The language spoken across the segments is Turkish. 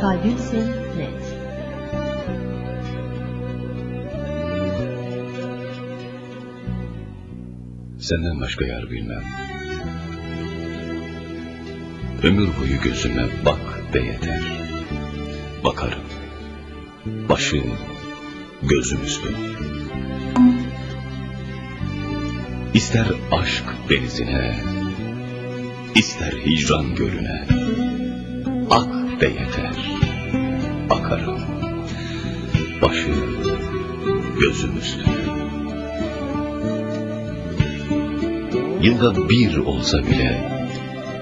Gülsen Net Senden başka yar bilmem. Ömür boyu gözüme bak de yeter. Bakarım. Başım, gözüm üstüm. İster aşk denizine, ister hicran gölüne. De yeter. Bakarım. Başım, gözüm üstüne. Yılda bir olsa bile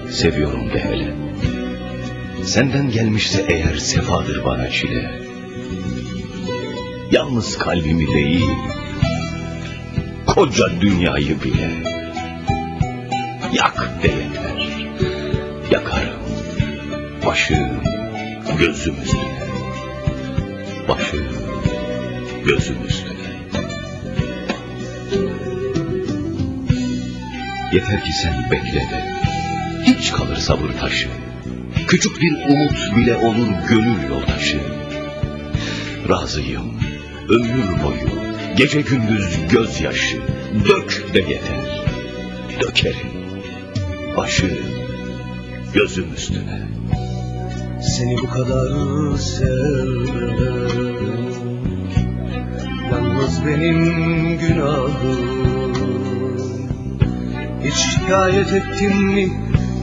seviyorum de hele. Senden gelmişse eğer sefadır bana çile. Yalnız kalbimi değil, koca dünyayı bile. Yak de yeter, yakarım. Başım, gözüm üstüne. Başım, gözüm üstüne. Yeter ki sen bekle de. Hiç kalır sabır taşı. Küçük bir umut bile olur gönül yoldaşı. Razıyım ömür boyu gece gündüz gözyaşı dök de yeter. Dökerim başı gözüm üstüne. Seni bu kadar sevmek Yalnız benim günahım Hiç şikayet ettim mi?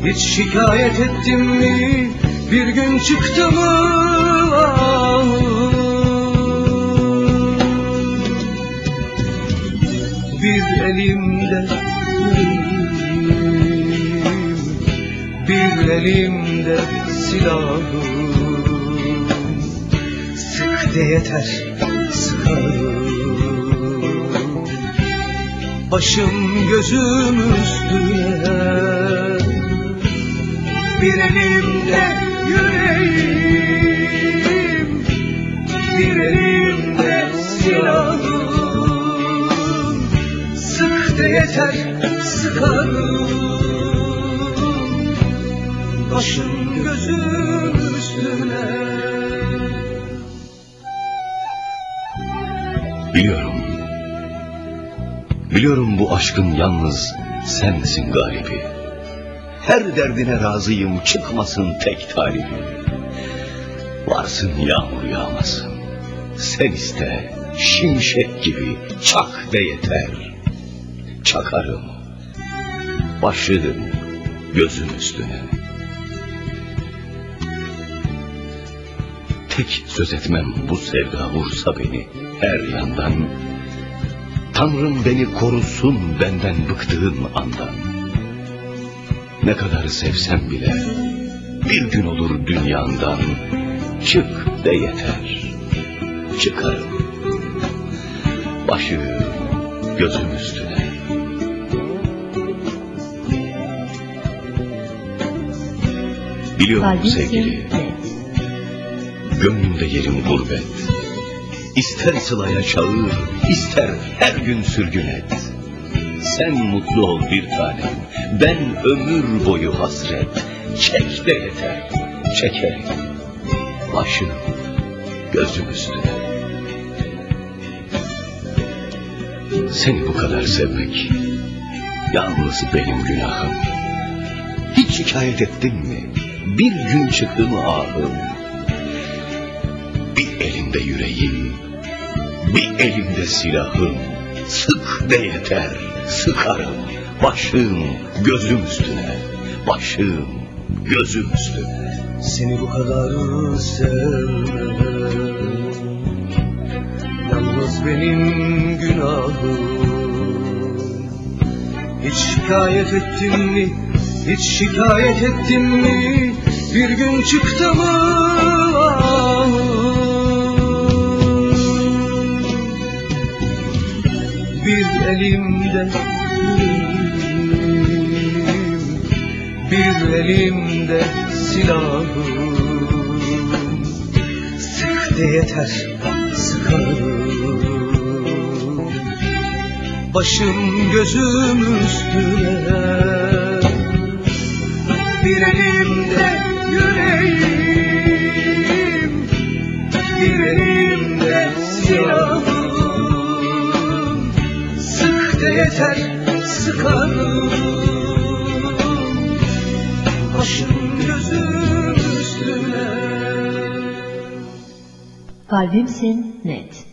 Hiç şikayet ettim mi? Bir gün çıktı mı? Bir elimde bir elimde silahım Sık de yeter sıkarım Başım gözüm üstüne. Bir elimde yüreğim Bir elimde silahım. Sık de yeter sıkarım Başım gözüm üstüne Biliyorum. Biliyorum bu aşkın yalnız sensin galibi. Her derdine razıyım çıkmasın tek talibi. Varsın yağmur yağmasın. Sen iste şimşek gibi çak de yeter. Çakarım. Başım gözüm üstüne. Tek söz etmem bu sevda vursa beni her yandan. Tanrım beni korusun benden bıktığım andan. Ne kadar sevsem bile bir gün olur dünyandan. Çık de yeter, çıkarım. Başı gözüm üstüne. Biliyorum sevgili. Gönlümde yerim gurbet. İster sılaya çağır, ister her gün sürgün et. Sen mutlu ol bir tanem, ben ömür boyu hasret. Çek de yeter, çekerim. Başım, gözüm üstüne. Seni bu kadar sevmek, yalnız benim günahım. Hiç şikayet ettin mi? Bir gün çıktı mı ahım? Elimde yüreğim, bir elimde silahım. Sık de yeter, sıkarım. Başım, gözüm üstüne. Başım, gözüm üstüne. Seni bu kadar sevmek Yalnız benim günahım Hiç şikayet ettim mi? Hiç şikayet ettim mi? Bir gün çıktı mı? Elimde bir elimde silahım Sık de yeter sıkarım Başım gözüm üstüne. Bir elimde yüreğim Kalbimsin net.